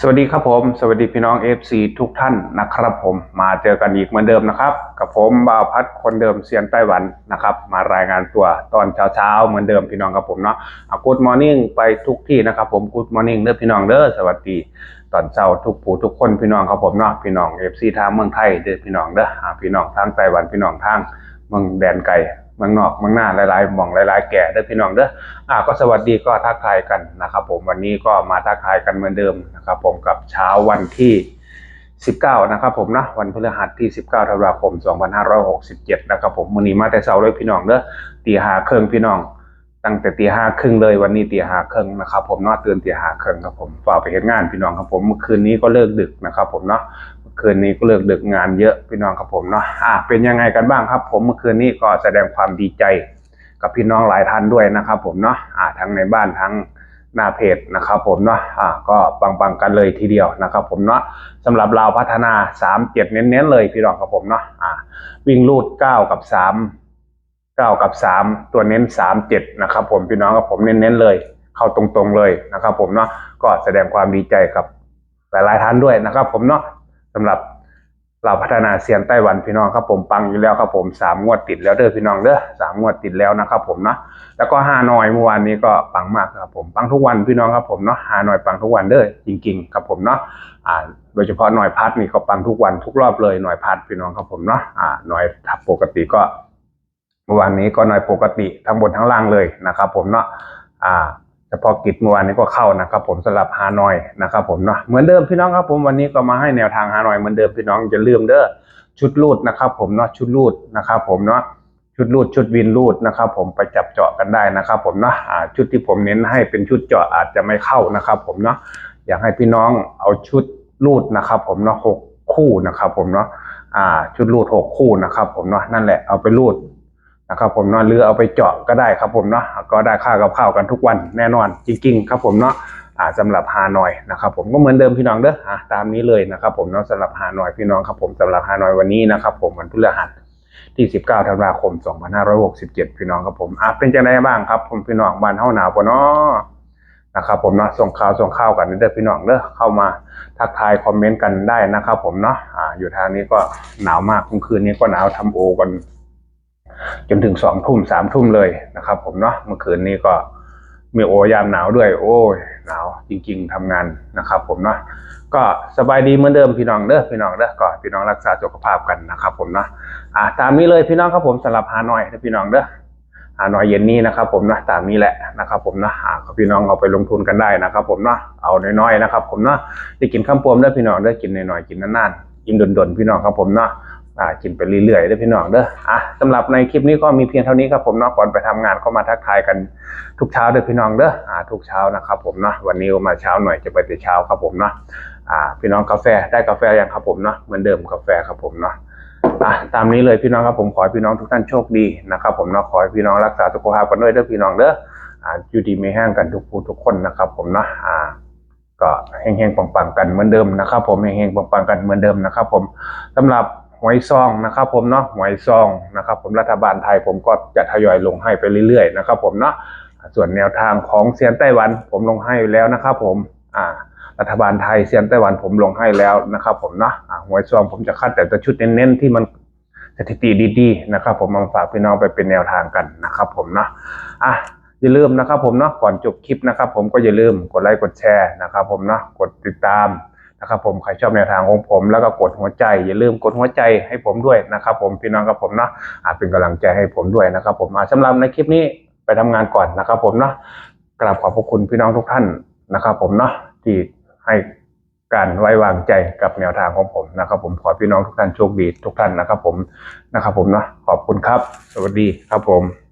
สวัสดีครับผม สวัสดีพี่น้อง FC ทุกท่านนะครับผมมาเจอกันอีกเหมือนเดิมนะครับ กับผมบ่าวพัดคนเดิมเซียนไต้หวันนะครับ มารายงานตัวตอนเช้าๆเหมือนเดิมพี่น้องครับผมเนาะกูดมอร์นิ่งไปทุกที่นะครับผมกูดมอร์นิ่งเด้อพี่น้องเด้อสวัสดีตอนเช้าทุกผู้ทุกคนพี่น้องครับผมเนาะพี่น้อง FC ทางเมืองไทยเด้อพี่น้องเด้อพี่น้องทางไต้หวันพี่น้องทางเมืองแดนไกล มืองนอกมืองหน้าหลายๆมองหลาย ๆ แก่เด้อพี่น้องเด้ออ่าก็สวัสดีก็ทักทายกันนะครับผมวันนี้ก็มาทักทายกันเหมือนเดิมนะครับผมกับเช้าวันที่ 19 นะครับผมนะวันพฤหัสที่ 19ธันวาคม 2567 นะครับผมมื้อนี้มาแต่เช้าเลยพี่น้องเด้อตีห้าครึ่งพี่น้องตั้งแต่ตีห้าครึ่งเลยวันนี้ตีห้าครึ่งนะครับผมเนาะตื่นตีห้าครึ่งครับผมฝ่าไปเห็นงานพี่น้องครับผมเมื่อคืนนี้ก็เลิกดึกนะครับผมเนาะ คืนนี้ก็เลิกดึกงานเยอะพี่น้องครับผมเนาะอ่าเป็นยังไงกันบ้างครับ ผมเมื่อคืนนี้ก็แสดงความดีใจ กับพี่น้องหลายท่านด้วยนะครับ ผมเนาะอ่าทั้งในบ้านทั้งหน้าเพจนะครับผมเนาะอ่าก็ปังๆกันเลยทีเดียวนะครับ ผมเนาะสำหรับเราพัฒนา3 7เน้นๆเลยพี่น้องครับผมเนาะอ่าวิ่งรูด 9 กับ 3 9 กับ 3 ตัวเน้น 3 7 นะครับผมพี่น้องกับผมเน้นๆเลย เข้าตรงๆเลยนะครับผมเนาะก็แสดงความดีใจกับหลายๆท่านด้วยนะครับผมเนาะ สำหรับเราพัฒนาเซียนไต้หวันพี่น้องครับผมปังอยู่แล้วครับผมสามงวดติดแล้วเด้อพี่น้องเด้อสามงวดติดแล้วนะครับผมเนาะแล้วก็ฮานอยเมื่อวานนี้ก็ปังมากครับผมปังทุกวันพี่น้องครับผมเนาะฮานอยปังทุกวันเด้อจริง ๆ ครับผมเนาะอ่าโดยเฉพาะหน่อยพัดนี่ก็ปังทุกวันทุกรอบเลยหน่อยพัดพี่น้องครับผมเนาะอ่าหน่อยทับปกติก็เมื่อวานนี้ก็หน่อยปกติทั้งบนทั้งล่างเลยนะครับผมเนาะอ่า ฉพาะกิจเมื่อวานนี้ก็เข้านะครับ ผมสำหรับฮานอยนะครับผมเนาะเหมือนเดิมพี่น้องครับผมวันนี้ก็มาให้แนวทางฮานอยเหมือนเดิมพี่น้องอย่าลืมเด้อชุดรูดนะครับ ผมเนาะชุดรูดนะครับ ผมเนาะชุดรูดชุดวินรูดนะครับ ผมไปจับเจาะกันได้นะครับ ผมเนาะชุดที่ผมเน้นให้เป็นชุดเจาะอาจจะไม่เข้านะครับ ผมเนาะอยากให้พี่น้องเอาชุดรูดนะครับ ผมเนาะหกคู่นะครับ ผมเนาะอ่าชุดรูดหกคู่นะครับ ผมเนาะนั่นแหละเอาไปรูด นะครับผมเนาะหรือเอาไปเจาะก็ได้ครับผมเนาะก็ได้ค่ากับข้าวกันทุกวันแน่นอนจริง ๆ ครับผมเนาะอ่าสำหรับฮานอยนะครับผมก็เหมือนเดิมพี่น้องเด้ออ่าตามนี้เลยนะครับผมเนาะสำหรับฮานอยพี่น้องครับผมสำหรับฮานอยวันนี้นะครับผมวันพฤหัสที่ 19ธันวาคม 2567 พี่น้องครับผมอะเป็นจังไดบ้างครับ ผมพี่น้องบ้านเฮาหนาวปะเนาะนะครับผมเนาะส่งข่าวส่งข้าวกันเด้อพี่น้องเด้อเข้ามาทักทายคอมเมนต์กันได้นะครับผมเนาะอ่าอยู่ทางนี้ก็หนาวมากคืนนี้ก็หนาวทำโอกัน จนถึงสองทุ่มสามทุ่มเลยนะครับ ผมเนาะเมื่อคืนนี้ก็มีโอยามหนาวด้วย โอ้ยหนาวจริง ๆทำงานนะครับ ผมเนาะก็สบายดีเหมือนเดิมพี่น้องเด้อพี่น้องเด้อก็พี่น้องรักษาสุขภาพกันนะครับ ผมเนาะอ่าตามนี้เลยพี่น้องครับผมสำหรับฮานอยนะพี่น้องเด้อฮานอยเย็นนี้นะครับผมนะตามนี้แหละนะครับ ผมนะอ่าก็พี่น้องเอาไปลงทุนกันได้นะครับ ผมเนาะเอาน้อยๆนะครับ ผมเนาะได้กินข้าวปวมเด้อพี่น้องเด้อกินน้อยๆกินนานๆกินดนๆพี่น้องครับผมเนาะ อ่ากินไปเรื่อยๆเด้อพี่น้องเด้ออะสำหรับในคลิปนี้ก็มีเพียงเท่านี้ครับผมเนาะก่อนไปทำงานก็มาทักทายกันทุกเช้าเด้อพี่น้องเด้ออ่าทุกเช้านะครับผมเนาะวันนี้มาเช้าหน่อยจะไปแต่เช้าครับผมเนาะอ่าพี่น้องกาแฟได้กาแฟยังครับผมเนาะเหมือนเดิมกาแฟครับผมเนาะอะตามนี้เลยพี่น้องครับผมขอให้พี่น้องทุกท่านโชคดีนะครับผมเนาะขอให้พี่น้องรักษาสุขภาพกันด้วยเด้อพี่น้องเด้ออ่าอยู่ดีไม่แห้งกันทุกผู้ทุกคนนะครับผมเนาะอ่าก็เฮงๆปังๆกันเหมือนเดิมนะครับผมเฮงๆปังๆกันเหมือนเดิมนะครับผมสำหรับ วยซองนะครับผมเนาะหวยซองนะครับผมรัฐบาลไทยผมก็จะทยอยลงให้ไปเรื่อยๆนะครับผมเนาะส่วนแนวทางของเซียนไต้หวันผมลงให้แล้วนะครับผมอ่ารัฐบาลไทยเซียนไต้หวันผมลงให้แล้วนะครับผมเนาะหวยซองผมจะคัดแต่ตัวชุดเน้นๆที่มันสถิติดีๆนะครับผมมาฝากพี่น้องไปเป็นแนวทางกันนะครับผมเนาะอะอย่าลืมนะครับผมเนาะก่อนจบคลิปนะครับผมก็อย่าลืมกดไลค์กดแชร์นะครับผมเนาะกดติดตาม นะครับผมใครชอบแนวทางของผมแล้วก็กดหัวใจอย่าลืมกดหัวใจให้ผมด้วยนะครับผมพี่น้องกับผมเนาะอาจเป็นกำลังใจให้ผมด้วยนะครับผมมาสำหรับในคลิปนี้ไปทำงานก่อนนะครับผมเนาะกราบขอบพระคุณพี่น้องทุกท่านนะครับผมเนาะที่ให้การไว้วางใจกับแนวทางของผมนะครับ ผมขอพี่น้องทุกท่านโชคดีทุกท่านนะครับ ผมนะครับ ผมเนาะขอบคุณครับ สวัสดีครับผม